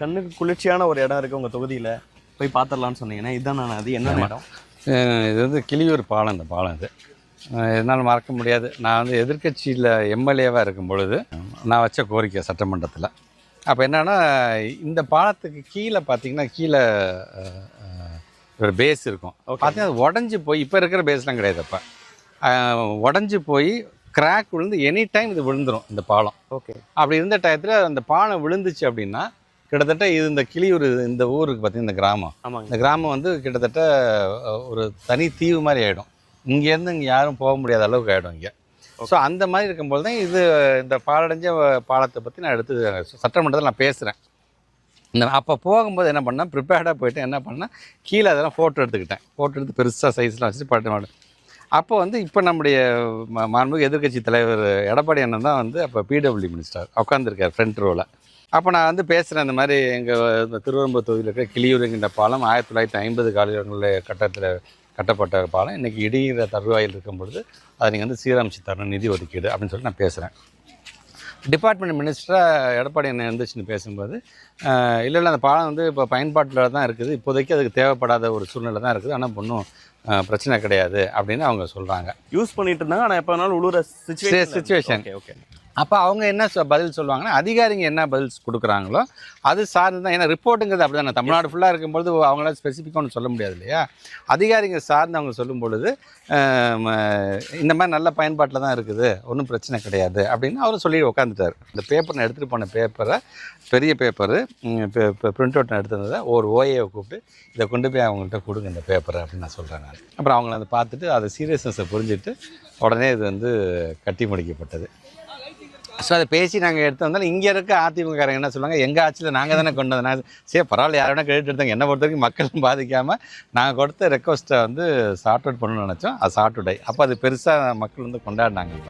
கண்ணுக்கு குளிர்ச்சியான ஒரு இடம் இருக்குது உங்கள் தொகுதியில். போய் பார்த்துடலான்னு சொன்னீங்கன்னா இதுதான் நான் அது. என்ன இடம்? இது வந்து கிளியூர் பாலம் இந்த பாலம் இது. என்னால் மறக்க முடியாது. நான் வந்து எதிர்க்கட்சியில் எம்எல்ஏவாக இருக்கும் பொழுது நான் வச்ச கோரிக்கை சட்டமன்றத்தில். அப்போ என்னென்னா இந்த பாலத்துக்கு கீழே பார்த்தீங்கன்னா கீழே ஒரு பேஸ் இருக்கும். பார்த்தீங்கன்னா அது உடஞ்சி போய் இப்போ இருக்கிற பேஸ்லாம் கிடையாது அப்போ. உடஞ்சி போய் கிராக் விழுந்து எனி டைம் இது விழுந்துரும் இந்த பாலம். ஓகே அப்படி இருந்த டயத்தில் அந்த பாலம் விழுந்துச்சு அப்படின்னா கிட்டத்தட்ட இது இந்த கிளியூர் இந்த ஊருக்கு பார்த்தீங்கன்னா இந்த கிராமம். ஆமாங்க. இந்த கிராமம் வந்து கிட்டத்தட்ட ஒரு தனி தீவு மாதிரி ஆகிடும் இங்கேருந்து இங்கே யாரும் போக முடியாத அளவுக்கு ஆகிடும் இங்கே. ஸோ அந்த மாதிரி இருக்கும்போது தான் இது இந்த பாலடைஞ்ச பாலத்தை பற்றி நான் எடுத்து சட்டமன்றத்தில் நான் பேசுகிறேன் இந்த அப்போ போகும்போது என்ன பண்ணேன் ப்ரிப்பேர்டாக போயிட்டு என்ன பண்ணேன் கீழே அதெல்லாம் ஃபோட்டோ எடுத்துக்கிட்டேன். ஃபோட்டோ எடுத்து பெருசாக சைஸ்லாம் வச்சுட்டு பாட்டு மாட்டேன் அப்போ வந்து இப்போ நம்முடைய மாண்புமிகு எதிர்க்கட்சி தலைவர் எடப்பாடி அண்ணன் தான் வந்து அப்போ பிடபிள்யூ மினிஸ்டர் உட்காந்துருக்கார் ஃப்ரண்ட் ரோவில் அப்போ நான் வந்து பேசுகிறேன் இந்த மாதிரி எங்கள் திருவரம்பூர் தொகுதியில் இருக்கிற கிளியூருங்கிற பாலம் ஆயிரத்தி தொள்ளாயிரத்தி ஐம்பது காலங்களில் கட்டத்தில் கட்டப்பட்ட பாலம். இன்றைக்கி இடிகிற தருவாயில் இருக்கும் பொழுது அதை நீங்கள் வந்து சீரமைச்சு தரணும் நிதி ஒதுக்கீடு அப்படின்னு சொல்லி நான் பேசுகிறேன் டிபார்ட்மெண்ட் மினிஸ்டராக எடப்பாடி என்ன இருந்துச்சுன்னு பேசும்போது இல்லை இல்லை அந்த பாலம் வந்து இப்போ பயன்பாட்டில் தான் இருக்குது. இப்போதைக்கு அதுக்கு தேவைப்படாத ஒரு சூழ்நிலை தான் இருக்குது. ஆனால் ஒன்றும் பிரச்சனை கிடையாது அப்படின்னு அவங்க சொல்கிறாங்க யூஸ் பண்ணிட்டு இருந்தாங்க ஆனால் எப்போ வேணாலும் உழுவுற சுச்சுவேஷன். ஓகே ஓகே அப்போ அவங்க என்ன சொ- பதில் சொல்லுவாங்கன்னா அதிகாரிங்க என்ன பதில் கொடுக்குறாங்களோ அது சார்ந்து தான் ஏன்னா ரிப்போர்ட்டுங்கிறது அப்படி தானே தமிழ்நாடு ஃபுல்லாக இருக்கும்பொழுது அவங்களால ஸ்பெசிஃபிக்காக ஒன்று சொல்ல முடியாது இல்லையா? அதிகாரிங்க சார்ந்து அவங்க சொல்லும் பொழுது இந்த மாதிரி நல்ல பயன்பாட்டில் தான் இருக்குது. ஒன்றும் பிரச்சனை கிடையாது. அப்படின்னு அவரும் சொல்லி உட்காந்துட்டார் இந்த பேப்பர் நான் எடுத்துகிட்டு போன பேப்பரை பெரிய பேப்பரு பிரிண்ட் அவுட் எடுத்திருந்ததை ஒரு ஓஏவை கூப்பிட்டு இதை கொண்டு போய் அவங்கள்ட்ட கொடுங்க இந்த பேப்பரை அப்படின்னு நான் சொல்கிறேன் நான். அப்புறம் அவங்கள அதை பார்த்துட்டு அதை சீரியஸ்னஸை புரிஞ்சுட்டு உடனே இது வந்து கட்டி முடிக்கப்பட்டது. ஸோ அதை பேசி நாங்கள் எடுத்து வந்தாலும் இங்கே இருக்க அதிமுககாரங்க என்ன சொல்லுவாங்க எங்கள் ஆட்சியில் நாங்கள் தானே கொண்டு வந்தோம்? சரி பரவாயில்ல யார் வேணால் கிரெடிட் எடுத்தாங்க என்னை பொறுத்த வரைக்கும் மக்களும் பாதிக்காமல் நாங்கள் கொடுத்த ரெக்வஸ்ட்டை வந்து சார்ட் அவுட் பண்ணணும்னு நினச்சோம். அது சார்ட் அவுட் ஆகி அப்போ அது பெருசாக மக்கள் வந்து கொண்டாடினாங்க.